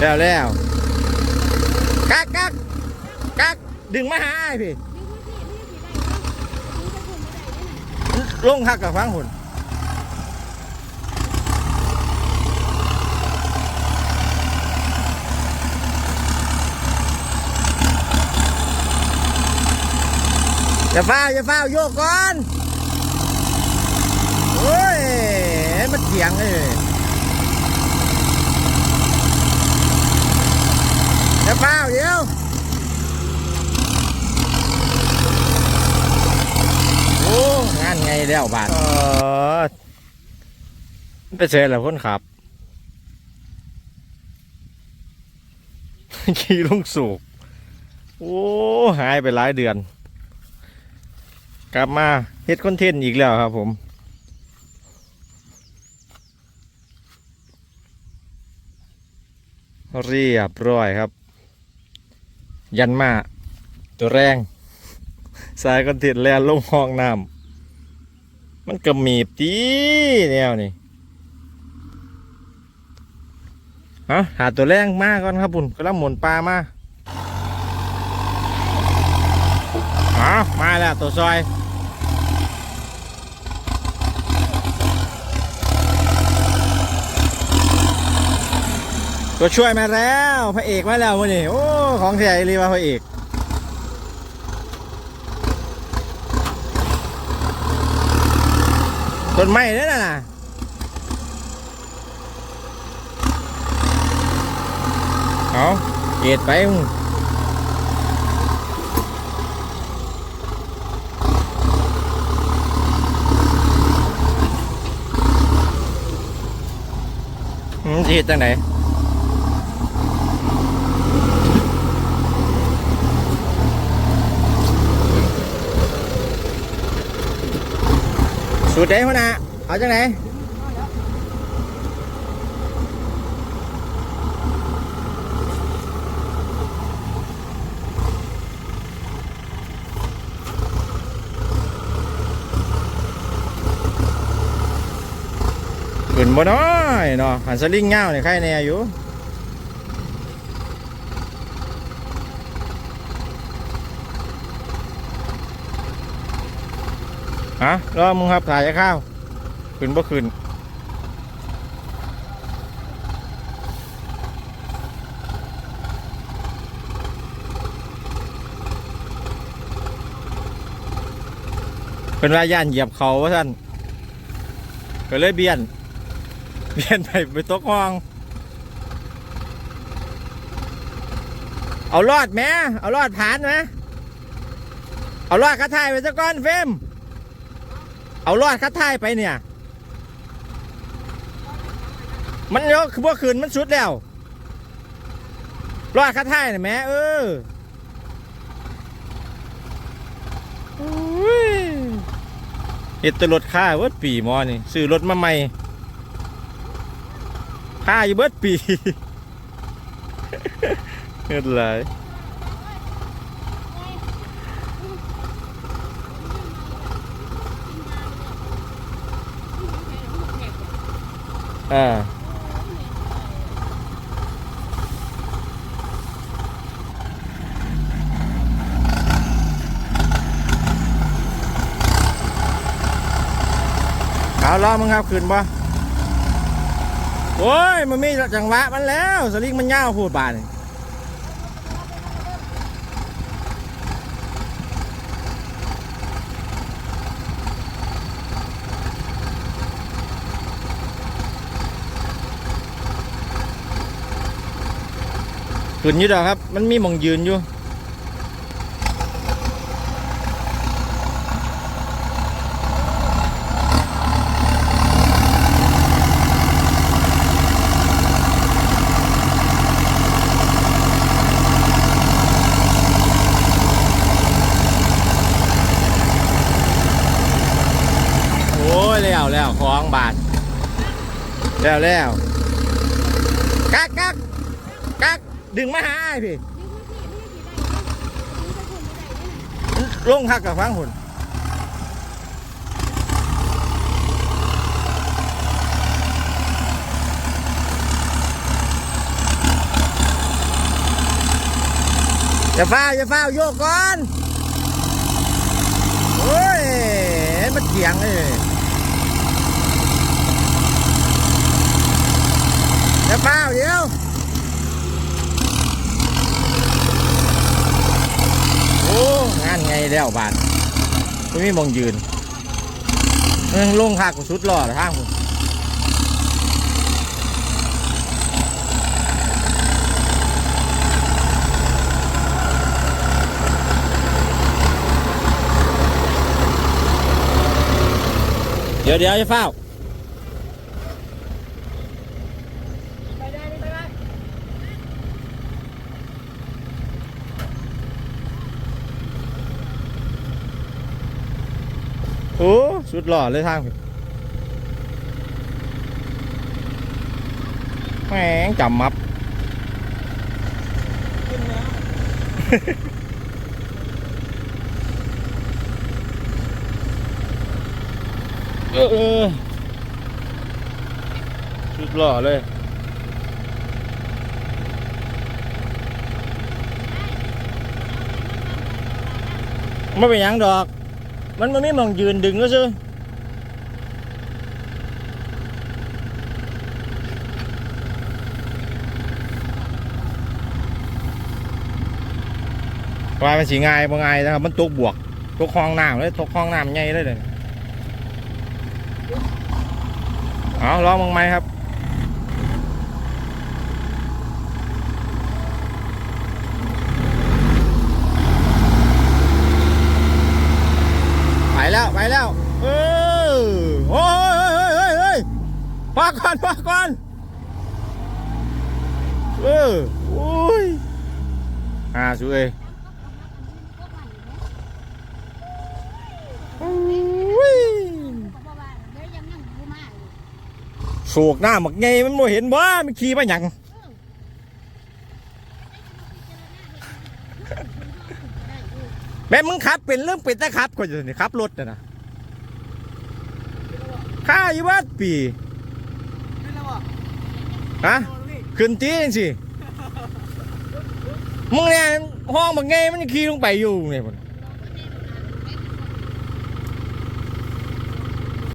แล้วแล้วกักกักกักดึงมาหาไอ้พี่ลงคักกับฟังหุ่นอย่าฟ้าอย่าฟ้าโยกก่อน โอ้ย มันเถียงเลยอย่าฟ้าวเดี๋ยว โอ้งานไง แล้วบาทเออไปเจอแล้วคนขับ ขี่ลงสูกโอ้หายไปหลายเดือน กลับมาเฮ็ดคอนเทนต์อีกแล้วครับผมเรียบร้อยครับ ยันมาตัวแรง สายคอนเทนต์แลนลงห้องน้ำ มันก็มีบตีแนวนี่ฮะหาตัวแรงมากก่อนครับปุ่นกำลังหมุนปลามาอ๋อมาแล้วตัวซอยตัวช่วยมาแล้วพระเอกมาแล้ววันนี้โอ้ของแท้อีหรีว่าพระเอก ต้นไม้นั่นน่ะเอาเอ็ดไปมึงเอ็ดจังไหน สูตรเด้พ่อนะเอาจังไหนขึ้นบ่น้อยเนาะหันสลิงเงาเนี่ยใครแน่อยู่ ฮะรอมึงครับถ่ายจะข้าวขึ้นบ่ขึ้นเป็นว่าย่านเหยียบเขาว่าท่านก็เลยเบียน เบียนไปไปตกห้อง เอารอดไหมเอารอดผ่านไหมเอารอดคัดทายไปซะก่อนเฟรม เอารอดคัดทายไปเนี่ย มันเยอะคือพวกคืนมันสุดแล้วรอดคัดทายหน่ยแม่เออโอ้ยเห็ดตรถค่าเบิดปีมอนี่ซื้อรถมาใหม่ค่าอยู่เบิดปีเงินหล อ่าเอาล้อมึงครับขึ้นบ่โอ้ย มันมีจังหวะมันแล้ว สลิงมันยาวพูดบานนี่ ขึ้นอยู่ดอกครับ มันมีมองยืนอยู่โอ้ยแล้วแล้วของบาทแล้วแล้วกักกักกัก ดึงมาหาไอ้พี่ลงหักกับฟังหุ่นอย่าฟ้าอย่าฟ้าโยกก่อนโอ้ยมันเถียงเลยอย่าฟ้าเดี๋ยวโอ้งานไง แล้วบาทไม่มีมองยืนเอิ้งลงหักสุดหล่อทางเดี๋ยวเดี๋ยวจะเฝ้าว ไปได้ไปได้ โอ้ สุดหล่อเลยทางแหมจำมับขึ้นแล้วเออเออสุดหล่อเลยไม่เป็นยังดอก มันมันไม่มองยืนดึงก็ซื้อว่ามันสีง่ายบ่ง่ายนะครับ มันตกบวกตกคลองน้ำเลยตกคลองน้ำใหญ่เลยเลยเอาลองมึงไหมครับ ไปแล้ว เออโอ้ยเฮ้ยเฮ้ยเฮ้ยพักก่อนพักก่อนเออโอ้ยอ่าสวยโอ้ยโศกหน้าหมักไงมันบ่เห็นบ่ามันขี่มาหยังแม่มึงขับเป็นเรื่องเป็นแต่ขับก็อยู่นี่ขับรถน่ะนะ ข้าอยู่วัดปีขึ้นแล้วบ่ฮะโดนนี่ขึ้นตีนสิมึงเนี่ยห้องหมักไงมันขี่ลงไปอยู่เนี่ยพุ่น